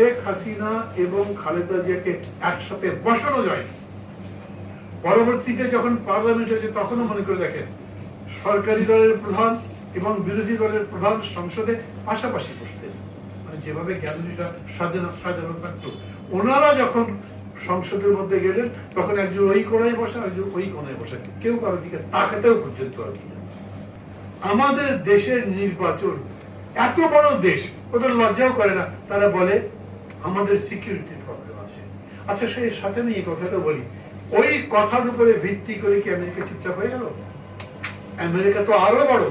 শেখ হাসিনা এবং খালেদা জিয়াকে একসাথে বসানো যায় পরবর্তীতে যখন পার্লামেন্ট হয়েছে, তখনও মনে করে দেখেন, সরকারি দলের প্রধান এবং বিরোধী দলের প্রধান সংসদে পাশাপাশি বসতেন মানে যেভাবে গ্যালারিটা সাজানো সাজানো থাকতো। ওনারা যখন সংসদের মধ্যে গেলেন, তখন একজন ওই কোনায় বসে একজন ওই কোনায় বসে। কেউ কারোর দিকে তাকাতেও পর্যন্ত আর কি আমাদের দেশের নির্বাচন, এত বড় দেশ, ওদের লজ্জাও করে না। তারা বলে আমাদের সিকিউরিটির প্রবলেম আছে। আচ্ছা সেই সাথে আমি এই কথাটা বলি। ওই কথার উপরে ভিত্তি করে কি আমেরিকা চুপচাপ হয়ে গেল? আমেরিকা তো আরও বড়।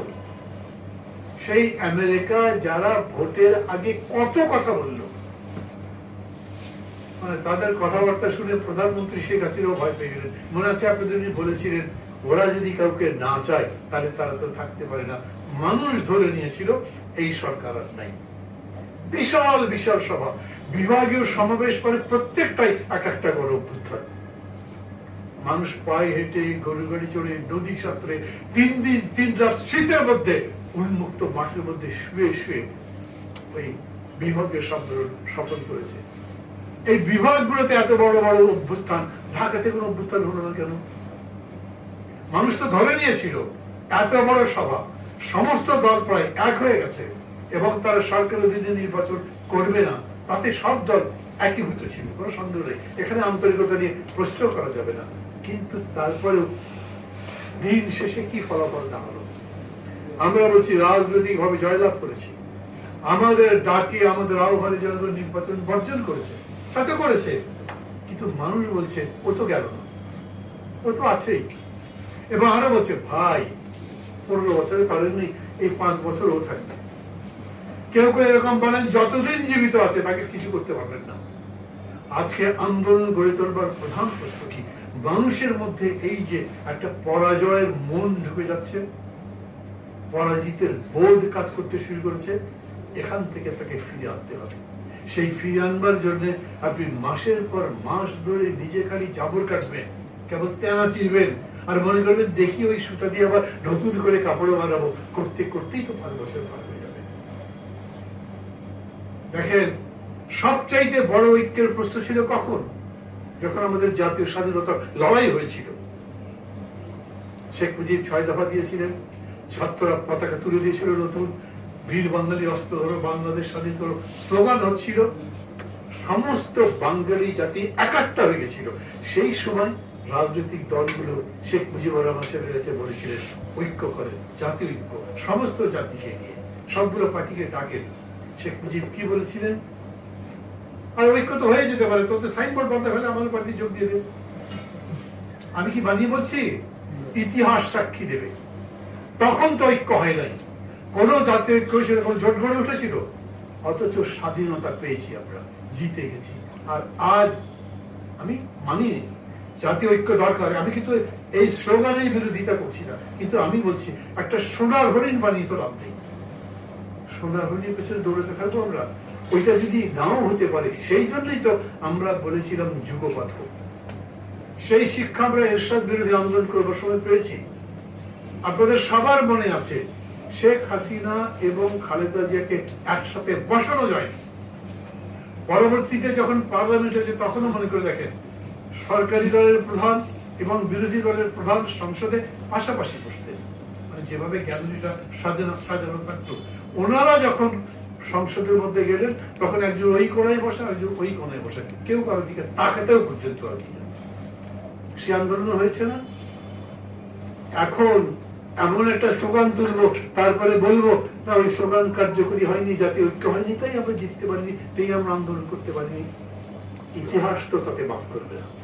সেই আমেরিকা যারা ভোটের আগে কত কথা বলল? মানে তাদের কথাবার্তা শুনে প্রধানমন্ত্রী শেখ হাসিনাও ভয় পেয়ে গেলেন। মনে আছে আপনাদের উনি বলেছিলেন, ওরা যদি কাউকে না চায়, তাহলে তারা তো থাকতে পারে না। মানুষ ধরে নিয়েছিল, এই সরকার আর নাই। বিশাল বিশাল সভা। বিভাগীয় সমাবেশ করে প্রত্যেকটাই এক একটা বড় অভ্যুত্থান। মানুষ পায়ে হেঁটে গরু গাড়ি চড়ে নদী সাঁতরে তিন দিন, তিন রাত শীতের মধ্যে উন্মুক্ত মাঠের মধ্যে শুয়ে শুয়ে ওই বিভাগীয় সম্মেলন সফল করেছে। এই বিভাগগুলোতে এত বড় বড় অভ্যুত্থান, ঢাকাতে কোনো অভ্যুত্থান হলো না কেন? মানুষ তো ধরে নিয়েছিল, এত বড় সভা, সমস্ত দল প্রায় এক হয়ে গেছে এবং তারা সরকার অধীনে নির্বাচন করবে না। তাতে সব দল একীভূত ছিল, কোনো সন্দেহ নেই। এখানে আন্তরিকতা নিয়ে প্রশ্ন করা যাবে না। কিন্তু তারপরেও দিন শেষে কি ফলাফল না হলো আমরা বলছি, রাজনৈতিক ভাবে জয়লাভ করেছি। আমাদের ডাকে, আমাদের আহ্বানে জনগণ নির্বাচন বর্জন করেছে সাথে করেছে। কিন্তু মানুষ বলছে, ও তো গেল না। ও তো আছেই। এবং আরও বলছে, ভাই, পনেরো বছরে পারেননি, এই পাঁচ বছর ও থাকবে। কেউ কেউ এরকম বলেন, যতদিন জীবিত আছে তাকে কিছু করতে পারবেন না। আজকে আন্দোলন গড়ে তোলবার প্রধান প্রশ্ন কি? মানুষের মধ্যে এই যে একটা পরাজয়ের মন ঢুকে যাচ্ছে, পরাজিতের বোধ কাজ করতে শুরু করেছে, এখান থেকে তাকে ফিরে আনতে হবে। সেই ফিরে আনবার জন্য আপনি মাসের পর মাস ধরে নিজে খালি জাবর কাটবেন, কেবল তেনা চিরবেন, আর মনে করবেন, দেখি ওই সুতা দিয়ে আবার নতুন করে কাপড়ে বানাবো। করতে, করতেই তো পাঁচ বছর পার হয়ে যাবে। দেখেন, সবচাইতে বড় ঐক্যের প্রশ্ন ছিল কখন? যখন আমাদের জাতীয় স্বাধীনতা লড়াই হয়েছিল। শেখ মুজিব ছয় দফা দিয়েছিলেন ছাত্ররা পতাকা তুলে দিয়েছিল নতুন, বীর বাঙালি অস্ত্র ধরো, বাংলাদেশ স্বাধীন করো, স্লোগান হচ্ছিল, সমস্ত বাঙালি জাতি একাত্তা হয়ে গেছিল। সেই সময় রাজনৈতিক দলগুলো শেখ মুজিবুর রহমান সাহেবের কাছে বলেছিলেন, ঐক্য করে জাতীয় ঐক্য, সমস্ত জাতিকে নিয়ে, সবগুলো পার্টিকে ডাকেন। শেখ মুজিব কি বলেছিলেন? আর ঐক্য তো হয়ে যেতে পারে তোদের সাইনবোর্ড বানাতে হলে আমাদের পার্টি যোগ দিয়ে দেবে আমি কি বানিয়ে বলছি? ইতিহাস সাক্ষী দেবে। তখন তো ঐক্য হয় নাই। কোন জাতীয় ঐক্য সেরকম জোট গড়ে উঠেছিল। অথচ স্বাধীনতা পেয়েছি আমরা, জিতে গেছি। আর আজ আমি মানি জাতীয় ঐক্য দরকার। আমি কিন্তু এই স্লোগানের বিরোধিতা করছি না। কিন্তু আমি বলছি, একটা সোনার হরিণ বানিয়ে তো লাভ নেই। হরিণের পেছনে দৌড়াতে থাকব আমরা ওইটা যদি নাও হতে পারে, সেই জন্যই তো আমরা বলেছিলাম যুগপাত সেই শিক্ষা আমরা এরশাদ বিরোধী আন্দোলন করবার সময় পেয়েছি। আপনাদের সবার মনে আছে, শেখ হাসিনা এবং খালেদা জিয়াকে একসাথে বসানো যায় পরবর্তীতে যখন পার্লামেন্ট হয়েছে, তখনও মনে করে দেখেন, সরকারি দলের প্রধান এবং বিরোধী দলের প্রধান সংসদে পাশাপাশি বসতেন। যেভাবে গ্যালারিটা সাজানো সাজানো থাকতো ওনারা যখন সংসদের মধ্যে গেলেন, তখন একজন ওই কোনায় বসে একজন ওই কোনায় বসে। কেউ কারোর দিকে তাকাতেও পর্যন্ত আর কি। সে আন্দোলন হয়েছে না। এখন এমন একটা স্লোগান তুলবো, তারপরে বলব, না, ওই স্লোগান কার্যকরী হয়নি, জাতীয় ঐক্য হয়নি, তাই আমরা জিততে পারিনি, তাই আমরা আন্দোলন করতে পারিনি। ইতিহাস তো তাকে মাফ করবে। না